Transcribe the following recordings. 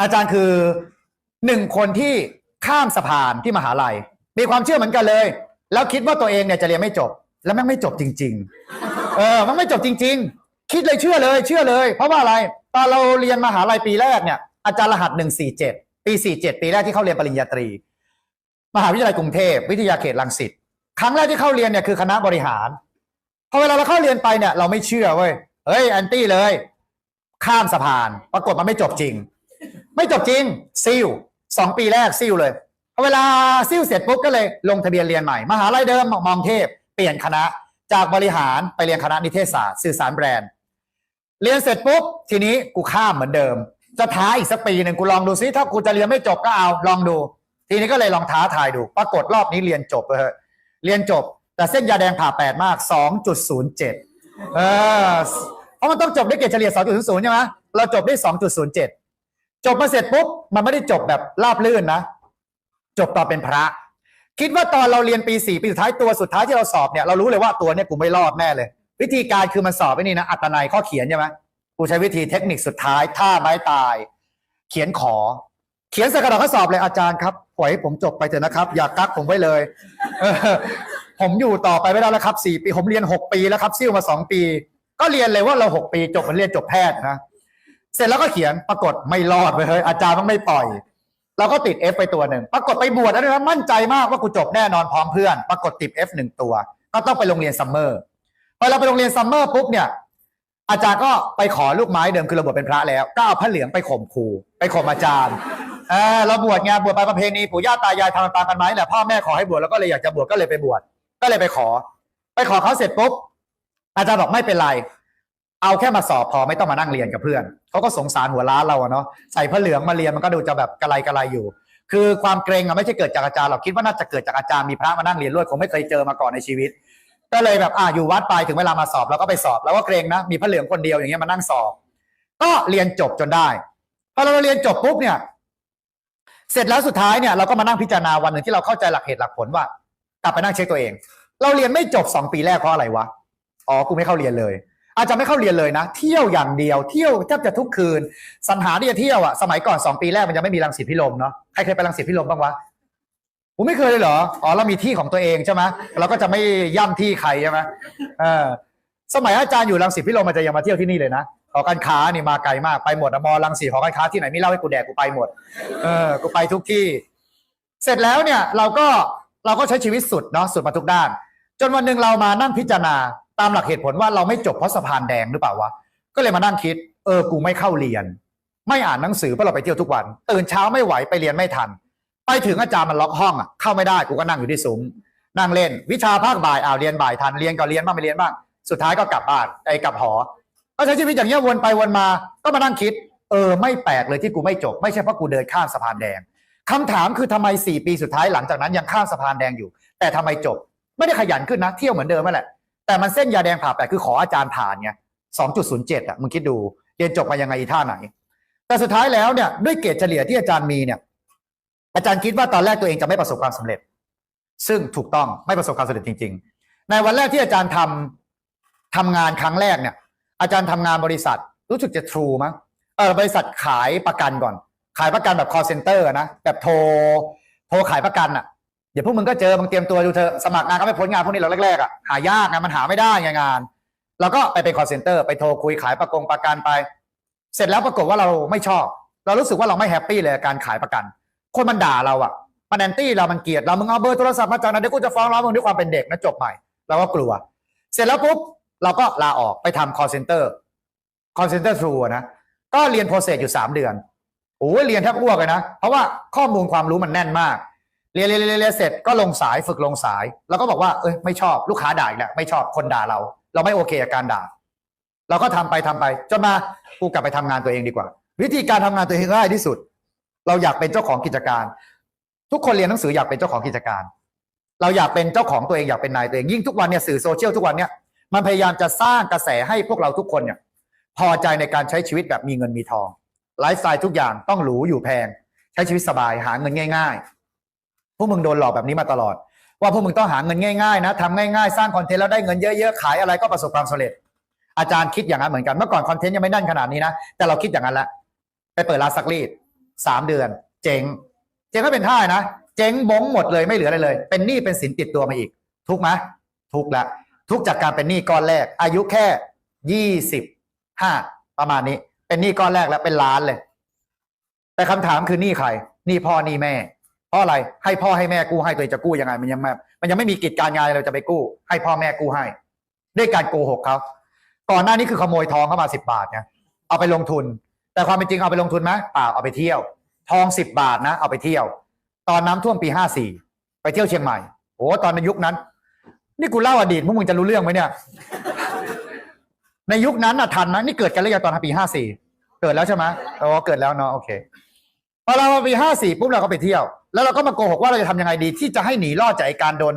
อาจารย์คือหนึ่งคนที่ข้ามสะพานที่มหาลัย มีความเชื่อเหมือนกันเลย แล้วคิดว่าตัวเองเนี่ยจะเรียนไม่จบ แล้วแม่งไม่จบจริง ๆ เออมันไม่จบจริง ๆ คิดเลยเชื่อเลย เชื่อเลย เพราะว่าอะไรตอนเราเรียนมหาลัยปีแรกเนี่ยอาจารย์รหัสหนึ่งสี่เจ็ดปีสี่เจ็ดปีแรกที่เข้าเรียนปริญญาตรี มหาวิทยาลัยกรุงเทพวิทยาเขตรังสิตครั้งแรกที่เข้าเรียนเนี่ยคือคณะบริหารพอเวลาเราเข้าเรียนไปเนี่ยเราไม่เชื่อเว้ยเฮ้ยแอนตี้เลย ข้ามสะพาน ปรากฏมันไม่จบจริง ไม่จบจริงซิ่วสองปีแรกซิ่วเลยพอเวลาซิ่วเสร็จปุ๊บก็เลยลงทะเบียนเรียนใหม่ มหาลัยเดิมมองเทพ เปลี่ยนคณะจากบริหารไปเรียนคณะนิเทศศาสตร์สื่อสารแบรนด์ เรียนเสร็จปุ๊บทีนี้กูข้ามเหมือนเดิม จะท้าอีกสักปีหนึ่งกูลองดูซิถ้ากูจะเรียนไม่จบก็เอาลองดู ทีนี้ก็เลยลองท้าทายดู ปรากฏรอบนี้เรียนจบเลยเรียนจบ แต่เส้นยาแดงผ่าแปดมาก 2.07 เออเพราะมันต้องจบด้วยเกรดเฉลี่ย 2.00 ใช่ไหมเราจบได้ 2.07 จบมาเสร็จปุ๊บมันไม่ได้จบแบบราบลื่นนะ จบตอนเป็นพระ คิดว่าตอนเราเรียนปี4ปีสุดท้ายตัวสุดท้ายที่เราสอบเนี่ยเรารู้เลยว่าตัวเนี่ยกูไม่รอดแน่เลย วิธีการคือมันสอบไอ้นี่นะอัตนัยข้อเขียนใช่ไหมกูใช้วิธีเทคนิคสุดท้ายท่าไม้ตาย เขียนขอ เขียนสกระดาษข้อสอบเลยอาจารย์ครับปล่อยให้ผมจบไปเถอะนะครับ อย่ากักผมไว้เลยผมอยู่ต่อไปไม่ได้แล้วครับสี่ปี ผมเรียนหกปีแล้วครับซิ่วมาสองปี ก็เรียนเลยว่าเราหกปีจบมันเรียนจบแพทย์นะ เสร็จแล้วก็เขียนปรากฏไม่รอดไปเฮ้ยอาจารย์ต้องไม่ปล่อย เราก็ติด F ไปตัวหนึ่งปรากฏไปบวชแล้วนะมั่นใจมากว่ากูจบแน่นอนพร้อมเพื่อน ปรากฏติด F หนึ่งตัว ก็ต้องไปโรงเรียนซัมเมอร์พอเราไปโรงเรียนซัมเมอร์ปุ๊บเนี่ยอาจารย์ก็ไปขอลูกไม้เดิมคือเราบวชเป็นพระแล้ว ก็เอาผ้าเหลืองไปข่มครูไปข่มอาจารย์เออเราบวชไงบวชไปประเพณีปู่ย่าตายายทำตามกันไหมแหละพ่อแม่ขอให้บวชแล้วก็เลยอยากจะบวชก็เลยไปบวชก็เลยไปขอ ไปขอเขาเสร็จปุ๊บอาจารย์บอกไม่เป็นไร เอาแค่มาสอบพอไม่ต้องมานั่งเรียนกับเพื่อนเขาก็สงสารหัวล้านเราอะเนาะใส่ผ้าเหลืองมาเรียนมันก็ดูจะแบบกระไรกระไรอยู่ คือความเกรงอะไม่ใช่เกิดจากอาจารย์หรอกคิดว่าน่าจะเกิดจากอาจารย์มีพระมานั่งเรียนด้วยคงไม่เคยเจอมาก่อนในชีวิต ก็เลยแบบอ่าอยู่วัดไปถึงเวลามาสอบเราก็ไปสอบแล้วก็เกรงนะมีพระเหลืองคนเดียวอย่างเงี้ยมานั่งสอบ ก็เรียนจบจนได้พอเราเรียนจบปุ๊บเนี่ย เสร็จแล้วสุดท้ายเนี่ยเราก็มานั่งพิจารณาวันหนึ่งที่เราเข้าใจหลักเหตุหลักผลว่ากลับไปนั่งเช็คตัวเอง เราเรียนไม่จบสองปีแรกเพราะอะไรวะอ๋อกูไม่เข้าเรียนเลย อาจจะไม่เข้าเรียนเลยนะ เที่ยวอย่างเดียวเที่ยวแทบจะทุกคืนสรรหาที่จะเที่ยวอะสมัยก่อนสองปีแรกมันจะไม่มีรังสิตพิลมเนาะใครเคยไปรังสิตพิลมบ้างวะผมไม่เคยเลยเหรออ๋อเรามีที่ของตัวเองใช่ไหมเราก็จะไม่ย่ำที่ใครใช่ไหมเออสมัยอาจารย์อยู่รังสิตพิลมมันจะยังมาเที่ยวที่นี่เลยนะหอการค้านี่มาไกลมากไปหมดอมอรังสิตหอการค้าที่ไหนไม่เล่าให้กูแดกกูไปหมด เออกูไปทุกที่ เสร็จแล้วเนี่ยเราก็เราก็ใช้ชีวิตสุดเนาะสุดมาทุกด้าน จนวันหนึ่งเรามานั่งพิจารณา ตามหลักเหตุผลว่าเราไม่จบเพราะสะพานแดงหรือเปล่าวะก็เลยมานั่งคิด เออกูไม่เข้าเรียน ไม่อ่านหนังสือเพราะเราไปเที่ยวทุกวัน ตื่นเช้าไม่ไหวไปเรียนไม่ทัน ไปถึงอาจารย์มันล็อกห้องอะเข้าไม่ได้กูก็นั่งอยู่ที่ซุ้มนั่งเล่น วิชาภาคบ่ายอ้าวเรียนบ่ายทันเรียนก็เรียนบ้างไม่เรียนบ้างสุดท้ายก็กลับบ้านไอ้กลับหอก็ใช้ชีวิตอย่างเงี้ยวนไปวนมา ก็มานั่งคิด เออ ไม่แปลกเลยที่กูไม่จบ ไม่ใช่เพราะกูเดินข้ามสะพานแดงคำถามคือทำไมสี่ปีสุดท้ายหลังจากนั้นยังข้ามสะพานแดงอยู่ แต่ทำไมจบ ไม่ได้ขยันขึ้นนะ เที่ยวเหมือนเดิมนั่นแหละ แต่มันเส้นยาแดงผ่าแปดคือขออาจารย์ผ่านไง2.07อะมึงคิดดูเรียนจบมายังไงท่าไหน แต่สุดท้ายแล้วเนี่ยด้วยเกรดเฉลี่ยที่อาจารย์มีเนี่ย อาจารย์คิดว่าตอนแรกตัวเองจะไม่ประสบความสำเร็จ ซึ่งถูกต้องไม่ประสบความสำเร็จจริง ๆ ในวันแรกที่อาจารย์ทำทำงานครั้งแรกเนี่ย อาจารย์ทำงานบริษัทรู้สึกจะทรูมั้งเออบริษัทขายประกันก่อน ขายประกันแบบ call center นะแบบโทรโทรขายประกันอะ เดี๋ยวพวกมึงก็เจอมึงเตรียมตัวดูเธอสมัครงานก็ไม่พ้นงานพวกนี้เราแรกๆอะหายากไงมันหาไม่ได้ไงงานเราก็ไปเป็น call center ไปโทรคุยขายประกงประกันไป เสร็จแล้วปรากฏว่าเราไม่ชอบ เรารู้สึกว่าเราไม่แฮปปี้เลยการขายประกัน คนมันด่าเราอะมันแอนตี้เรามันเกลียดเรามึงเอาเบอร์โทรศัพท์มาจากไหนเดี๋ยวกูจะฟ้องร้องมึงด้วยความเป็นเด็กนะจบใหม่เราก็กลัว เสร็จแล้วปุ๊บเราก็ลาออกไปทำ call center call center true อะนะก็เรียนโปรเซสอยู่สามเดือนโอ้ยเรียนแทบอ้วกเลยนะ เพราะว่าข้อมูลความรู้มันแน่นมาก เรียนเรียนเรียนเรียนเสร็จก็ลงสายฝึกลงสาย แล้วก็บอกว่าเอ้ยไม่ชอบลูกค้าด่าอีกแล้วไม่ชอบคนด่าเรา เราไม่โอเคกับการด่า เราก็ทำไปทำไป จนมากูกลับไปทำงานตัวเองดีกว่า วิธีการทำงานตัวเองง่ายที่สุด เราอยากเป็นเจ้าของกิจการ ทุกคนเรียนหนังสืออยากเป็นเจ้าของกิจการ เราอยากเป็นเจ้าของตัวเองอยากเป็นนายตัวเองยิ่งทุกวันเนี่ยสื่อโซเชียลทุกวันเนี่ยมันพยายามจะสร้างกระแสให้พวกเราทุกคนเนี่ยพอใจในการใช้ชีวิตแบบมีเงินมีทองไลฟ์สไตล์ทุกอย่างต้องหรูอยู่แพง ใช้ชีวิตสบายหาเงินง่าย ๆ พวกมึงโดนหลอกแบบนี้มาตลอด ว่าพวกมึงต้องหาเงินง่ายๆนะทำง่ายๆ สร้างคอนเทนต์แล้วได้เงินเยอะๆ ขายอะไรก็ประสบความสำเร็จ อาจารย์คิดอย่างนั้นเหมือนกัน เมื่อก่อนคอนเทนต์ยังไม่นั่นขนาดนี้นะ แต่เราคิดอย่างนั้นละ ไปเปิดร้านซักรีดสามเดือน เจ๊ง เจ๊งก็เป็นท่านะ เจ๊งบงหมดเลยไม่เหลืออะไรเลย เป็นหนี้เป็นสินติดตัวมาอีก ทุกไหมทุกละ ทุกจากการเป็นหนี้ก้อนแรก อายุแค่ยี่สิบห้าประมาณนี้ เป็นหนี้ก้อนแรกแล้วเป็นล้านเลย แต่คำถามคือหนี้ใครหนี้พ่อหนี้แม่ เพราะอะไรให้พ่อให้แม่กู้ให้ตัวเองจะกู้ยังไง มันยังไม่มันยังไม่มีกิจการงานอะไรเราจะไปกู้ ให้พ่อแม่กู้ให้ด้วยการโกหกเขาก่อนหน้านี้คือขโมยทองเข้ามาสิบบาทไงเอาไปลงทุน แต่ความเป็นจริงเอาไปลงทุนไหมเปล่าเอาไปเที่ยว ทองสิบบาทนะ เอาไปเที่ยว ตอนน้ำท่วมปีห้าสี่ไปเที่ยวเชียงใหม่โอ้ตอนในยุคนั้น นี่กูเล่าอดีตพวกมึงจะรู้เรื่องไหมเนี่ย ในยุคนั้นน่ะทันไหมนี่เกิดกันแล้วยังตอนปีห้าสี่เกิดแล้วใช่ไหมอ๋อเกิดแล้วเนาะโอเค อเรามาปีห้าสี่ปุ๊บเราก็ไปเที่ยว แล้วเราก็มาโกหกว่าเราจะทำยังไงดี ที่จะให้หนีรอดจากไอ้การโดน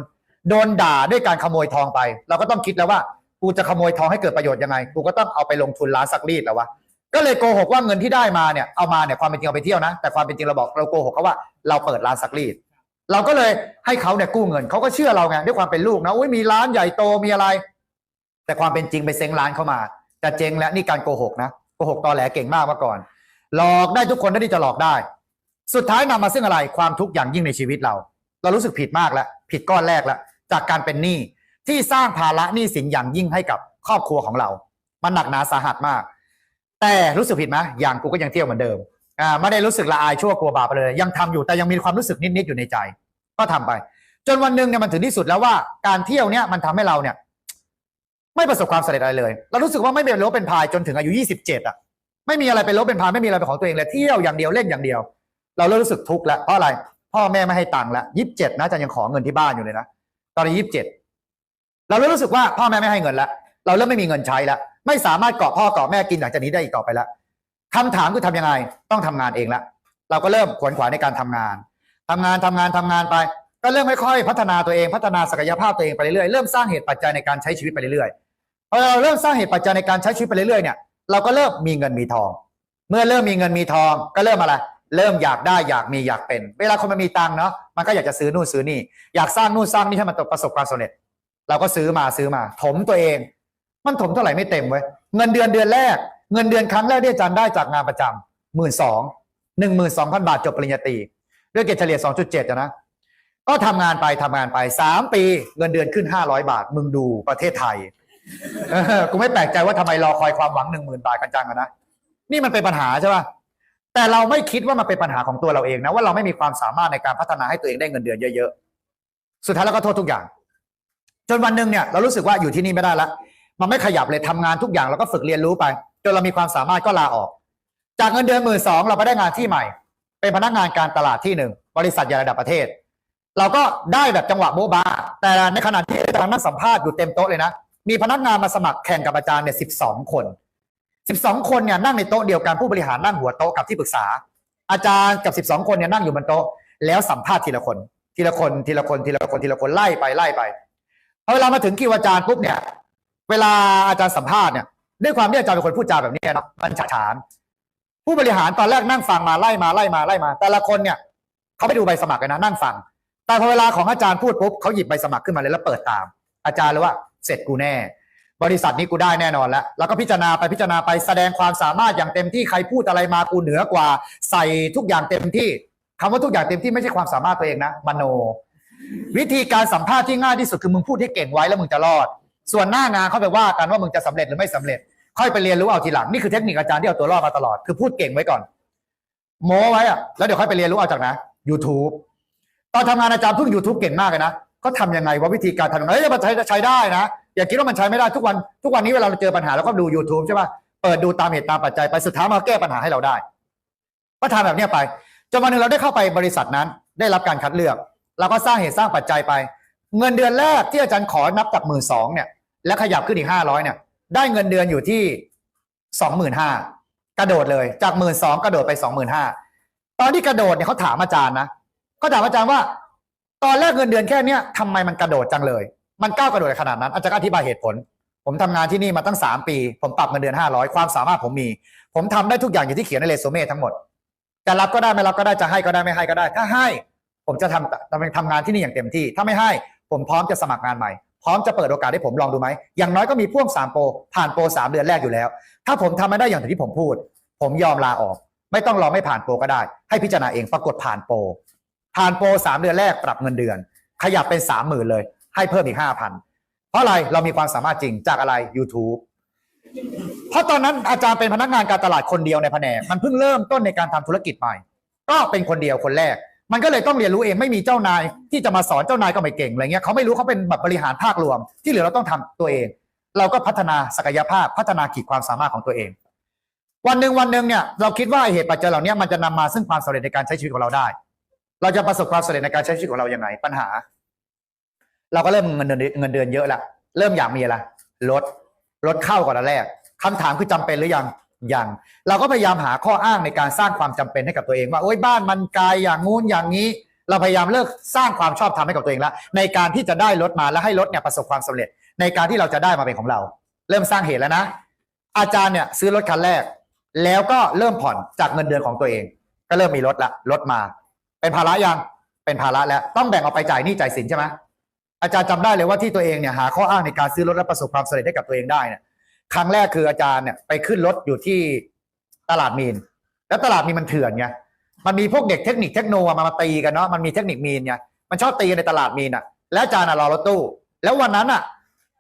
โดนด่าด้วยการขโมยทองไป เราก็ต้องคิดแล้วว่า กูจะขโมยทองให้เกิดประโยชน์ยังไง กูก็ต้องเอาไปลงทุนร้านซักรีดแล้ววะก็เลยโกหกว่าเงินที่ได้มาเนี่ยเอามาเนี่ยความเป็นจริงเอาไปเที่ยวนะ แต่ความเป็นจริงเราบอกเราโกหกเขาว่าเราเปิดร้านซักรีด เราก็เลยให้เขาเนี่ยกู้เงินเขาก็เชื่อเราไงด้วยความเป็นลูกนะอุ้ยมีร้านใหญ่โตมีอะไร แต่ความเป็นจริงไปเซ้งร้านเข้ามาจะเจ๊งแล้วนี่การโกหกนะโกหกตอแหลเก่งมากมาก่อน หลอกได้ทุกคนที่จะหลอกได้ สุดท้ายนำมาซึ่งอะไรความทุกข์อย่างยิ่งในชีวิตเรา เรารู้สึกผิดมากแล้วผิดก้อนแรกแล้วจากการเป็นหนี้ที่สร้างภาระหนี้สินอย่างยิ่งให้กับครอบครัวของเรา มันหนักหนาสาหัสมาก แต่รู้สึกผิดไหมอย่างกูก็ยังเที่ยวเหมือนเดิมอ่าไม่ได้รู้สึกละอายชั่วกลัวบาปเลย ยังทำอยู่แต่ยังมีความรู้สึกนิดๆอยู่ในใจ ก็ทำไป จนวันหนึ่งเนี่ยมันถึงที่สุดแล้วว่าการเที่ยวเนี่ยมันทำให้เราเนี่ย ไม่ประสบความสำเร็จอะไรเลย เรารู้สึกว่าไม่เป็นโลเป็นพายจนถึงอายุยี่สิบเจ็ดอะไม่มีอะไรเป็นโลเป็นพายไม่มีอะไรเป็นของตัวเองเลยเที่ยวอย่างเดียวเล่นอย่างเดียว เราเริ่มรู้สึกทุกข์แล้วเพราะอะไร พ่อแม่ไม่ให้ตังค์แล้วยี่สิบเจ็ดนะอาจารย์ยังขอเงินที่บ้านอยู่เลยนะตอนอายุยี่สิบเจ็ดเราเริ่มรู้สึกว่าพ่อแม่ไม่ให้เงินแล้วเราเริ่มไม่มีเงินใช้แล้วไม่สามารถเกาะพ่อเกาะแม่กินหลังจากนี้ได้อีกต่อไปแล้วคำถามคือทำยังไงต้องทำงานเองละเราก็เริ่มขวนขวายในการทำงานทำงานทำงานทำงานไป ก็เริ่มค่อยๆพัฒนาตัวเองพัฒนาศักยภาพตัวเองไปเรื่อยๆเริ่มสร้างเหตุปัจจัยในการใช้ชีวิตไปเรื่อยๆพอเราเริ่มสร้างเหตุปัจจัยในการใช้ชีวิตไปเรื่อยๆเนี่ยเราก็เริ่มมีเงินมีทอง เมื่อเริ่มมีเงินมีทองก็เริ่มอะไร เริ่มอยากได้อยากมีอยากเป็น เวลาคนมันมีตังค์เนาะมันก็อยากจะซื้อนู่นซื้อนี่ อยากสร้างนู่นสร้างนี่ให้มันประสบความสำเร็จ เราก็ซื้อมาซื้อมา ถมตัวเอง มันถมเท่าไหร่ไม่เต็มเว้ยเงินเดือนเดือนแรก เงินเดือนครั้งแรกที่อาจารย์ได้จากงานประจำหมื่นสองหนึ่งหมื่นสองพันบาทจบปริญญาตรีด้วยเกรดเฉลี่ยสองจุดเจ็ดนะก็ทำงานไปทำงานไปสามปีเงินเดือนขึ้นห้าร้อยบาท มึงดูประเทศไทยกูไม่แปลกใจว่าทำไมรอคอยความหวังหนึ่งหมื่นบาทกันจังอะนะนี่มันเป็นปัญหาใช่ป่ะ แต่เราไม่คิดว่ามันเป็นปัญหาของตัวเราเองนะว่าเราไม่มีความสามารถในการพัฒนาให้ตัวเองได้เงินเดือนเยอะๆ สุดท้ายเราก็โทษทุกอย่าง จนวันหนึ่งเนี่ยเรารู้สึกว่าอยู่ที่นี่ไม่ได้ละมันไม่ขยับเลยทำงานทุกอย่างเราก็ฝึกเรียนรู้ไปจนเรามีความสามารถก็ลาออก จากเงินเดือนหมื่นสองเราไปได้งานที่ใหม่ เป็นพนักงานการตลาดที่หนึ่งบริษัทใหญ่ระดับประเทศ เราก็ได้แบบจังหวะโบ๊บาแต่ในขณะที่อาจารย์นั่งสัมภาษณ์อยู่เต็มโต๊ะเลยนะมีพนักงานมาสมัครแข่งกับอาจารย์เนี่ยสิบสองคน สิบสองคนเนี่ยนั่งในโต๊ะเดียวกันผู้บริหารนั่งหัวโต๊ะกับที่ปรึกษา อาจารย์กับสิบสองคนเนี่ยนั่งอยู่บนโต๊ะแล้วสัมภาษณ์ทีละคน ทีละคนทีละคนทีละคนทีละคนไล่ไปไล่ไปพอเวลามาถึงคิวอาจารย์ปุ๊บเนี่ย เวลาอาจารย์สัมภาษณ์เนี่ยด้วยความที่อาจารย์เป็นคนพูดจาแบบนี้เนาะมันฉาฉาน ผู้บริหารตอนแรกนั่งฟังมาไล่มาไล่มาไล่มา แต่ละคนเนี่ยเขาไปดูใบสมัครกันนะนั่งฟัง แต่พอเวลาของอาจารย์พูดปุ๊บเขาหยิบใบสมัครขึ้นมาเลยแล้วเปิดตาม อาจารย์เลยว่าเสร็จกูแน่ บริษัทนี้กูได้แน่นอนแล้ว แล้วก็พิจารณาไปพิจารณาไปแสดงความสามารถอย่างเต็มที่ใครพูดอะไรมากูเหนือกว่า ใส่ทุกอย่างเต็มที่คำว่าทุกอย่างเต็มที่ไม่ใช่ความสามารถตัวเองนะมโน วิธีการสัมภาษณ์ที่ง่ายที่สุดคือมึงพูดให้เก่งไว้แล้วมึงจะรอด ส่วนหน้างานเขาไปว่ากันว่ามึงจะสำเร็จหรือไม่สำเร็จ ค่อยไปเรียนรู้เอาทีหลังนี่คือเทคนิคอาจารย์ที่เอาตัวรอดมาตลอดคือพูดเก่งไว้ก่อน โม้ไว้อะแล้วเดี๋ยวค่อยไปเรียนรู้เอาจากนะ YouTube ตอนทำงานอาจารย์เพิ่ง YouTube เก่งมากเลยนะก็ทำยังไงว่าวิธีการทำยังไงเฮ้ยมันใช้ได้นะ อย่าคิดว่ามันใช้ไม่ได้ทุกวันทุกวันนี้เวลาเราเจอปัญหาเราก็ดู YouTube ใช่ป่ะเปิดดูตามเหตุตามปัจจัยไปสุดท้ายมาแก้ปัญหาให้เราได้ก็ทำแบบนี้ไปจนวันหนึ่งเราได้เข้าไปบริษัทนั้น ได้รับการคัดเลือกเราก็สร้างเหตุสร้างปัจจัยไป เงินเดือนแรกที่อาจารย์ขอนับจากหมื่นสองเนี่ย แล้วขยับขึ้นอีกห้าร้อยเนี่ย ได้เงินเดือนอยู่ที่สองหมื่นห้ากระโดดเลยจากหมื่นสองกระโดดไปสองหมื่นห้าตอนที่กระโดดเนี่ยเขาถามอาจารย์นะเขาถามอาจารย์ว่า ตอนแรกเงินเดือนแค่เนี้ยทำไมมันกระโดดจังเลย มันก้าวกระโดดขนาดนั้น อาจารย์ก็อธิบายเหตุผล ผมทำงานที่นี่มาตั้งสามปี ผมปรับเงินเดือนห้าร้อยความสามารถผมมี ผมทำได้ทุกอย่างอย่างที่เขียนในเรซูเม่ทั้งหมดจะรับก็ได้ไม่รับก็ได้จะให้ก็ได้ไม่ให้ก็ได้ ถ้าให้ผมจะทำทำทำงานที่นี่อย่างเต็มที่ ถ้าไม่ให้ผมพร้อมจะสมัครงานใหม่ พร้อมจะเปิดโอกาสให้ผมลองดูไหม อย่างน้อยก็มีพ่วงสามโปรผ่านโปรสามเดือนแรกอยู่แล้ว ถ้าผมทำไม่ได้อย่างที่ผมพูด ผมยอมลาออก ไม่ต้องรอไม่ผ่านโปรก็ได้ ให้พิจารณาเองปรากฏผ่านโปรผ่านโปรสามเดือนแรกปรับเงินเดือน ขยับเป็นสามหมื่นเลย ให้เพิ่มอีกห้าพันเพราะอะไรเรามีความสามารถจริงจากอะไร YouTube เพราะตอนนั้นอาจารย์เป็นพนักงานการตลาดคนเดียวในแผนกมันเพิ่งเริ่มต้นในการทำธุรกิจใหม่ ก็เป็นคนเดียวคนแรก มันก็เลยต้องเรียนรู้เองไม่มีเจ้านายที่จะมาสอนเจ้านายก็ไม่เก่งอะไรเงี้ยเขาไม่รู้เขาเป็นแบบบริหารภาครวม ที่เหลือเราต้องทำตัวเอง เราก็พัฒนาศักยภาพพัฒนาขีดความสามารถของตัวเอง วันหนึ่งวันหนึ่งเนี่ยเราคิดว่าเหตุปัจจัยเหล่านี้มันจะนำมาซึ่งความสำเร็จในการใช้ชีวิตของเราได้ เราจะประสบความสำเร็จในการใช้ชีวิตของเราอย่างไรปัญหา เราก็เริ่มเงินเดือนเงินเดือนเยอะละเริ่มอยากมีอะไรลดลดเข้าก่อนแรกคำถามคือจำเป็นหรือยังยังเราก็พยายามหาข้ออ้างในการสร้างความจำเป็นให้กับตัวเองว่าโอ้ยบ้านมันไกลอย่างงู้นอย่างนี้ เราพยายามเลิกสร้างความชอบธรรมให้กับตัวเองแล้วในการที่จะได้รถมาและให้รถเนี่ยประสบความสำเร็จ ในการที่เราจะได้มาเป็นของเรา เริ่มสร้างเหตุแล้วนะ อาจารย์เนี่ยซื้อรถคันแรก แล้วก็เริ่มผ่อนจากเงินเดือนของตัวเอง ก็เริ่มมีรถละรถมา เป็นภาระยังเป็นภาระแล้วต้องแบ่งออกไปจ่ายหนี้จ่ายสินใช่ไหม อาจารย์จำได้เลยว่าที่ตัวเองเนี่ยหาข้ออ้างในการซื้อรถและประสบความสำเร็จให้กับตัวเองได้เนี่ยครั้งแรกคืออาจารย์เนี่ยไปขึ้นรถอยู่ที่ตลาดมีน แล้วตลาดมีนมันเถื่อนไงมันมีพวกเด็กเทคนิคเทคโนมามาตีกันเนาะมันมีเทคนิคมีนไงมันชอบตีกันในตลาดมีนอะ แล้วอาจารย์น่ะรอรถตู้ แล้ววันนั้นอะ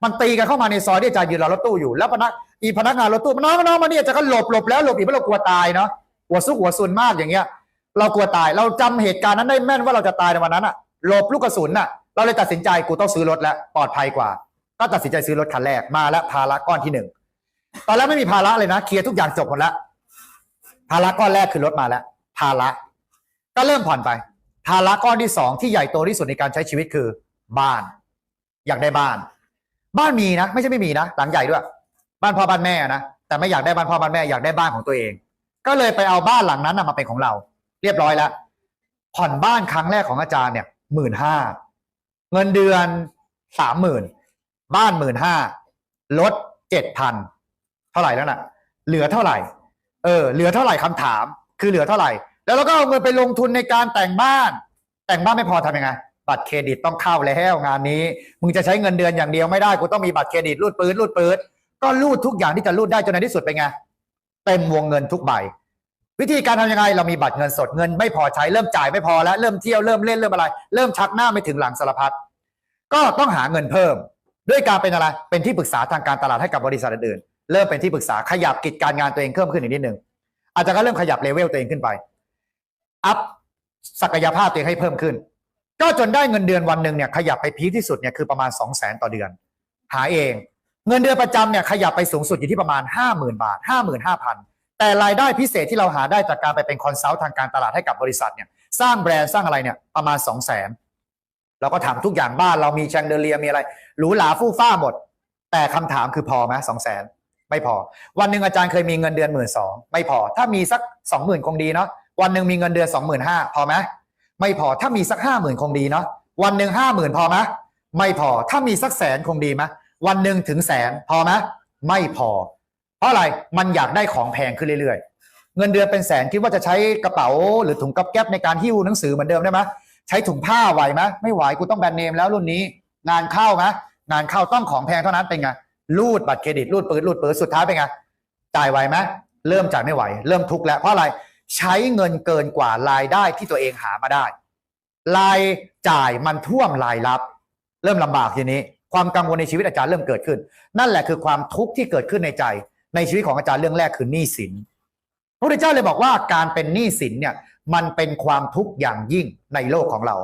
มันตีกันเข้ามาในซอยที่อาจารย์ยืนรอรถตู้อยู่แล้วพนักอีพนักงานรถตู้น้องน้องมาเนี่ยอาจารย์ก็หลบหลบแล้วหลบอีกเพราะเรากลัวตายเนาะหัวซุกหัวซุนมากอย่างเงี้ย เรากลัวตายเราจำเหตุการณ์นั้นได้แม่นว่าเราจะตายในวันนั้นอะหลบลูกกระสุนน่ะ เราเลยตัดสินใจกูต้องซื้อรถแล้วปลอดภัยกว่า ก็ตัดสินใจซื้อรถคันแรกมาแล้วภาระก้อนที่หนึ่งตอนแรกไม่มีภาระเลยนะเคลียร์ทุกอย่างจบหมดแล้วภาระก้อนแรกคือรถมาแล้วภาระก็เริ่มผ่อนไป ภาระก้อนที่สองที่ใหญ่โตที่สุดในการใช้ชีวิตคือ บ้าน อยากได้บ้าน บ้านมีนะ ไม่ใช่ไม่มีนะหลังใหญ่ด้วย บ้านพ่อบ้านแม่นะแต่ไม่อยากได้บ้านพ่อบ้านแม่อยากได้บ้านของตัวเอง ก็เลยไปเอาบ้านหลังนั้นมาเป็นของเรา เรียบร้อยแล้วผ่อนบ้านครั้งแรกของอาจารย์เนี่ยหมื่นห้า เงินเดือนสามหมื่นบ้านหมื่นห้าลดเจ็ดพันเท่าไหร่แล้วน่ะ เหลือเท่าไหร่ เออ เหลือเท่าไหร่คำถาม คือเหลือเท่าไหร่ แล้วเราก็เอาเงินไปลงทุนในการแต่งบ้าน แต่งบ้านไม่พอทำยังไง บัตรเครดิตต้องเข้าแล้วงานนี้ มึงจะใช้เงินเดือนอย่างเดียวไม่ได้กูต้องมีบัตรเครดิตรูดปืนรูดปืนก็รูดทุกอย่างที่จะรูดได้จนในที่สุดเป็นไงเต็มวงเงินทุกใบ วิธีการทำยังไงเรามีบัตรเงินสดเงินไม่พอใช้เริ่มจ่ายไม่พอแล้วเริ่มเที่ยวเริ่มเล่นเริ่มอะไร เริ่มชักหน้าไม่ถึงหลังสารพัดก็ต้องหาเงินเพิ่ม ด้วยการเป็นอะไรเป็นที่ปรึกษาทางการตลาดให้กับบริษัทอื่นๆเริ่มเป็นที่ปรึกษาขยับกิจการงานตัวเองเพิ่มขึ้นอีกนิดนึงอาจจะก็เริ่มขยับเลเวลตัวเองขึ้นไปอัพศักยภาพตัวเองให้เพิ่มขึ้น ก็จนได้เงินเดือนวันหนึ่งเนี่ยขยับไปพีคที่สุดเนี่ยคือประมาณ 2 0 0แสนต่อเดือน หาเอง เงินเดือนประจำเนี่ยขยับไปสูงสุดอยู่ที่ประมาณ 50,000 บาท 55,000 แต่รายได้พิเศษที่เราหาได้จากการไปเป็นคอนซัลท์ทางการตลาดให้กับบริษัทเนี่ยสร้างแบรนด์สร้างอะไรเนี่ยประมาณ 2 0 0แสนเราก็ทำทุกอย่างบ้านเรามีแชงเดเลียมีอะไรหรูหราฟู่ฟ้าหมด แต่คำถามคือพอไหมสองแสนไม่พอ วันหนึ่งอาจารย์เคยมีเงินเดือนหมื่นสองไม่พอ ถ้ามีสักสองหมื่นคงดีเนาะวันหนึ่งมีเงินเดือนสองหมื่นห้าพอไหมไม่พอถ้ามีสักห้าหมื่นคงดีเนาะวันหนึ่งห้าหมื่นพอไหมไม่พอถ้ามีสักแสนคงดีไหมวันหนึ่งถึงแสนพอไหมไม่พอ ราะอะไรมันอยากได้ของแพงขึ้นเรื่อยๆ เงินเดือนเป็นแสนคิดว่าจะใช้กระเป๋า หรือถุงก๊อบแก๊บในการหิ้วหนังสือเหมือนเดิมได้ไหมใช้ถุงผ้าไหวไหมไม่ไหวกูต้องแบรนด์เนมแล้วรุ่นนี้ งานเข้าไหมงานเข้าต้องของแพงเท่านั้นเป็นไงรูดบัตรเครดิตรูดปืนรูดปืนสุดท้ายเป็นไงจ่ายไหวไหมเริ่มจ่ายไม่ไหว เริ่มทุกข์แล้วเพราะอะไรใช้เงินเกินกว่ารายได้ที่ตัวเองหามาได้รายจ่ายมันท่วมรายรับ เริ่มลำบากทีนี้ ความกังวลในชีวิตอาจารย์เริ่มเกิดขึ้น นั่นแหละคือความทุกข์ที่เกิดขึ้นในใจ ในชีวิตของอาจารย์เรื่องแรกคือหนี้สินพระพุทธเจ้าเลยบอกว่าการเป็นหนี้สินเนี่ยมันเป็นความทุกข์อย่างยิ่งในโลกของเรา